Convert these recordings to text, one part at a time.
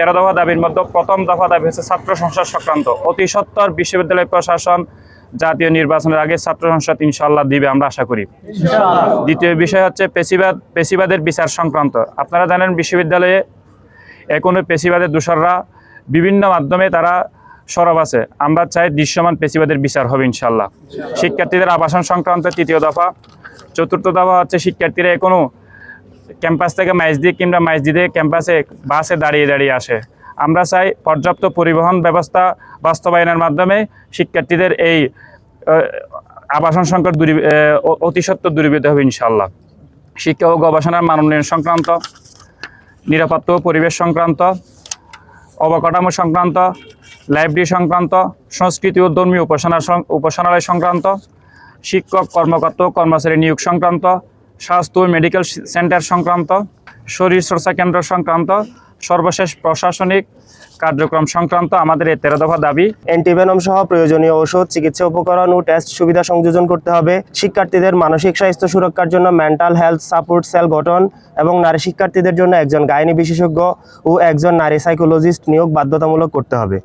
তেরো দফা দাবির মধ্যে প্রথম দফা দাবি হচ্ছে ছাত্র সংসদ সংক্রান্ত। অতি সত্তর বিশ্ববিদ্যালয় প্রশাসন জাতীয় নির্বাচনের আগে ছাত্র সংসদ ইনশাল্লাহ দিবে আমরা আশা করি। দ্বিতীয় বিষয় হচ্ছে পেশিবাদ পেশিবাদের বিচার সংক্রান্ত। আপনারা জানেন বিশ্ববিদ্যালয়ে এখনও পেশিবাদের দোসররা বিভিন্ন মাধ্যমে তারা সরব আছে। আমরা চাই দৃশ্যমান পেশিবাদের বিচার হবে ইনশাল্লাহ শিক্ষার্থীদের আবাসন সংক্রান্ত তৃতীয় দফা। চতুর্থ দফা হচ্ছে শিক্ষার্থীরা এখনও ক্যাম্পাস থেকে মাইজ দিয়ে কিংবা মাইজ দিয়ে ক্যাম্পাসে বাসে দাঁড়িয়ে দাঁড়িয়ে আসে। আমরা চাই পর্যাপ্ত পরিবহন ব্যবস্থা বাস্তবায়নের মাধ্যমে শিক্ষার্থীদের এই আবাসন সংকট দূরী অতি সত্ত্বর দূরীভূত হবে ইনশাল্লাহ শিক্ষা ও গবেষণার মান উন্নয়ন সংক্রান্ত, নিরাপত্তা ও পরিবেশ সংক্রান্ত, অবকাঠামো সংক্রান্ত লাইব্রেরি সংক্রান্ত, সংস্কৃতি ও ধর্মীয় উপাসনা উপাসনালয় সংক্রান্ত, শিক্ষক, কর্মকর্তা ও কর্মচারী নিয়োগ সংক্রান্ত স্বাস্থ্য মেডিকেল সেন্টার সংক্রান্ত শরীরচর্চা কেন্দ্র সংক্রান্ত, সর্বশেষ প্রশাসনিক কার্যক্রম সংক্রান্ত আমাদের এই তেরো দফা দাবি। অ্যান্টিভেনম সহ প্রয়োজনীয় ওষুধ চিকিৎসা উপকরণ ও টেস্ট সুবিধা সংযোজন করতে হবে। শিক্ষার্থীদের মানসিক স্বাস্থ্য সুরক্ষার জন্য মেন্টাল হেলথ সাপোর্ট সেল গঠন এবং নারী শিক্ষার্থীদের জন্য একজন গাইনি বিশেষজ্ঞ ও একজন নারী সাইকোলজিস্ট নিয়োগ বাধ্যতামূলক করতে হবে।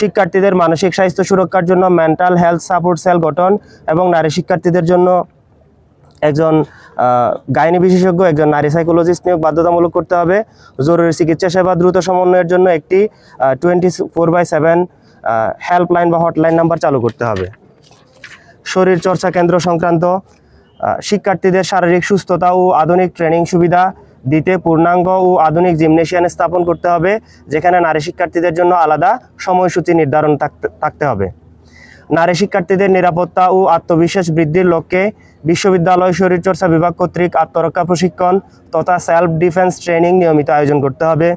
শিক্ষার্থীদের মানসিক স্বাস্থ্য সুরক্ষার জন্য মেন্টাল হেলথ সাপোর্ট সেল গঠন এবং নারী শিক্ষার্থীদের জন্য একজন গাইনি বিশেষজ্ঞ, একজন নারী সাইকোলজিস্ট নিয়োগ বাধ্যতামূলক করতে হবে। জরুরি চিকিৎসা সেবা দ্রুত সমন্বয়ের জন্য একটি twenty four by seven helpline বা হটলাইন নাম্বার চালু করতে হবে। শরীর চর্চা কেন্দ্র সংক্রান্ত শিক্ষার্থীদের শারীরিক সুস্থতা ও আধুনিক ট্রেনিং সুবিধা দিতে পূর্ণাঙ্গ ও আধুনিক জিমনেশিয়ান স্থাপন করতে হবে, যেখানে নারী শিক্ষার্থীদের জন্য আলাদা সময়সূচি নির্ধারণ থাকতে হবে। নারী শিক্ষার্থীদের নিরাপত্তা ও আত্মবিশ্বাস বৃদ্ধির লক্ষ্যে বিশ্ববিদ্যালয় শরীরচর্চা বিভাগ কর্তৃক আত্মরক্ষা প্রশিক্ষণ তথা সেলফ ডিফেন্স ট্রেনিং নিয়মিত আয়োজন করতে হবে।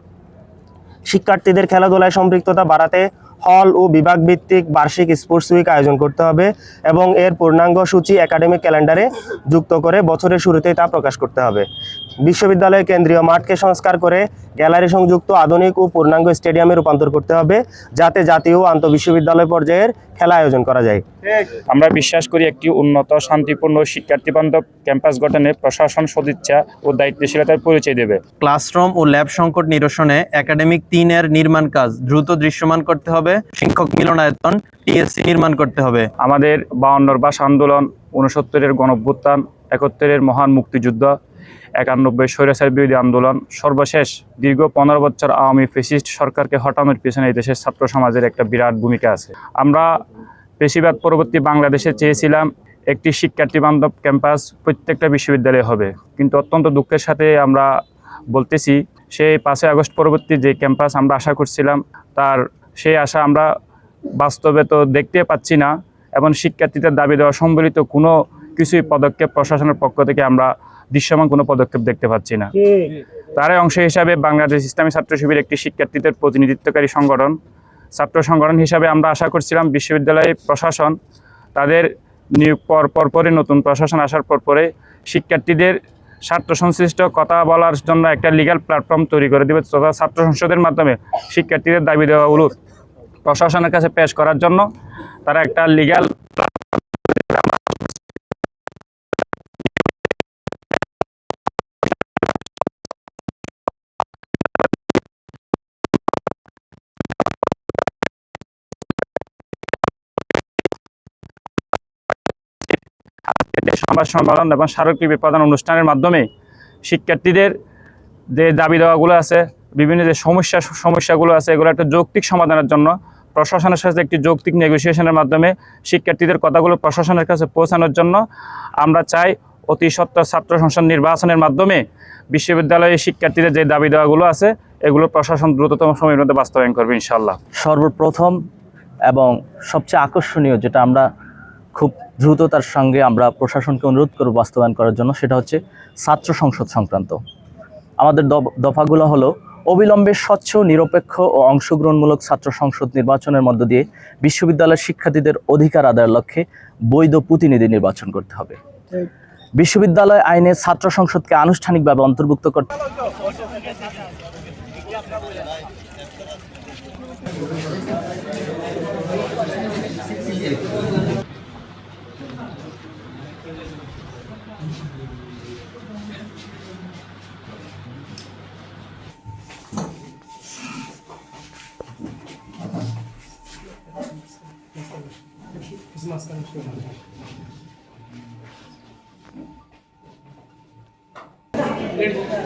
শিক্ষার্থীদের খেলাধুলায় সম্পৃক্ততা বাড়াতে হল ও বিভাগ ভিত্তিক বার্ষিক স্পোর্টস উইক আয়োজন করতে হবে এবং এর পূর্ণাঙ্গ সূচি একাডেমিক ক্যালেন্ডারে যুক্ত করে বছরের শুরুতেই তা প্রকাশ করতে হবে। বিশ্ববিদ্যালয়ের কেন্দ্রীয় মাঠকে সংস্কার করে গ্যালারি সংযুক্ত আধুনিক ও পূর্ণাঙ্গ স্টেডিয়ামে রূপান্তর করতে হবে যাতে জাতীয় ও আন্তঃবিশ্ববিদ্যালয় পর্যায়ের খেলা আয়োজন করা যায়। আমরা বিশ্বাস করি একটি উন্নত শান্তিপূর্ণ ও শিক্ষার্থীবান্ধব ক্যাম্পাস গঠনে প্রশাসন সদিচ্ছা ও দায়িত্বশীলতার পরিচয় দেবে। ক্লাসরুম ও ল্যাব সংকট নিরসনে একাডেমিক তিনের নির্মাণ কাজ দ্রুত দৃশ্যমান করতে হবে শিক্ষক মিলনায়তন টিএসসি নির্মাণ করতে হবে। আমাদের বাউন্নর বাস আন্দোলন উনসত্তরের গণভ্যুত্থান একাত্তরের মহান মুক্তিযুদ্ধ একানব্বই স্বৈরাচার বিরোধী আন্দোলন, সর্বশেষ দীর্ঘ পনেরো বছর আওয়ামী ফেসিস্ট সরকারকে হটানোর পিছনে এই দেশের ছাত্র সমাজের একটা বিরাট ভূমিকা আছে। আমরা বেশিরভাগ পরবর্তী বাংলাদেশে চেয়েছিলাম একটি শিক্ষার্থী বান্ধব ক্যাম্পাস প্রত্যেকটা বিশ্ববিদ্যালয়ে হবে। কিন্তু অত্যন্ত দুঃখের সাথে আমরা বলতেছি, সেই পাঁচই আগস্ট পরবর্তী যে ক্যাম্পাস আমরা আশা করছিলাম, তার সেই আশা আমরা বাস্তবে তো দেখতে পাচ্ছি না, এবং শিক্ষার্থীদের দাবি দেওয়া সম্বলিত কোনো কিছুই পদক্ষেপ প্রশাসনের পক্ষ থেকে আমরা দৃশ্যমান কোনো পদক্ষেপ দেখতে পাচ্ছি না। তারই অংশ হিসাবে বাংলাদেশ ইসলামী ছাত্র শিবির একটি শিক্ষার্থীদের প্রতিনিধিত্বকারী সংগঠন। ছাত্র সংগঠন হিসাবে আমরা আশা করছিলাম বিশ্ববিদ্যালয় প্রশাসন তাদের নিয়োগ পর পরপরই নতুন প্রশাসন আসার পরপরে শিক্ষার্থীদের স্বার্থ সংশ্লিষ্ট কথা বলার জন্য একটা লিগাল প্ল্যাটফর্ম তৈরি করে দেবে তথা ছাত্র সংসদের মাধ্যমে শিক্ষার্থীদের দাবি দেওয়াগুলো প্রশাসনের কাছে পেশ করার জন্য তারা একটা লিগ্যাল সংবাদ সম্মেলন এবং স্মারকলিপি প্রদান অনুষ্ঠানের মাধ্যমে শিক্ষার্থীদের যে দাবি দেওয়াগুলো আছে, বিভিন্ন যে সমস্যা, সমস্যাগুলো আছে, এগুলো একটা যৌক্তিক সমাধানের জন্য প্রশাসনের সাথে একটি যৌক্তিক নেগোসিয়েশনের মাধ্যমে শিক্ষার্থীদের কথাগুলো প্রশাসনের কাছে পৌঁছানোর জন্য আমরা চাই অতি সত্ত্বর ছাত্র সংসদ নির্বাচনের মাধ্যমে বিশ্ববিদ্যালয়ের শিক্ষার্থীদের যে দাবি দেওয়াগুলো আছে, এগুলো প্রশাসন দ্রুততম সময়ের মধ্যে বাস্তবায়ন করবে ইনশাল্লাহ সর্বপ্রথম এবং সবচেয়ে আকর্ষণীয় যেটা আমরা খুব দ্রুততার সঙ্গে আমরা প্রশাসনকে অনুরোধ করব বাস্তবায়ন করার জন্য, সেটা হচ্ছে ছাত্র সংসদ সংক্রান্ত। আমাদের দফ- দফাগুলো হলো অবিলম্বে স্বচ্ছ, নিরপেক্ষ ও অংশগ্রহণমূলক ছাত্র সংসদ নির্বাচনের মধ্য দিয়ে বিশ্ববিদ্যালয়ের শিক্ষার্থীদের অধিকার আদায়ের লক্ষ্যে বৈধ প্রতিনিধি নির্বাচন করতে হবে। বিশ্ববিদ্যালয় আইনে ছাত্র সংসদকে আনুষ্ঠানিকভাবে অন্তর্ভুক্ত করতে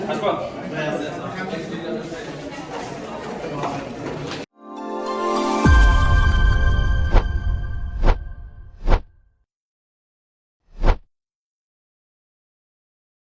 Aspan.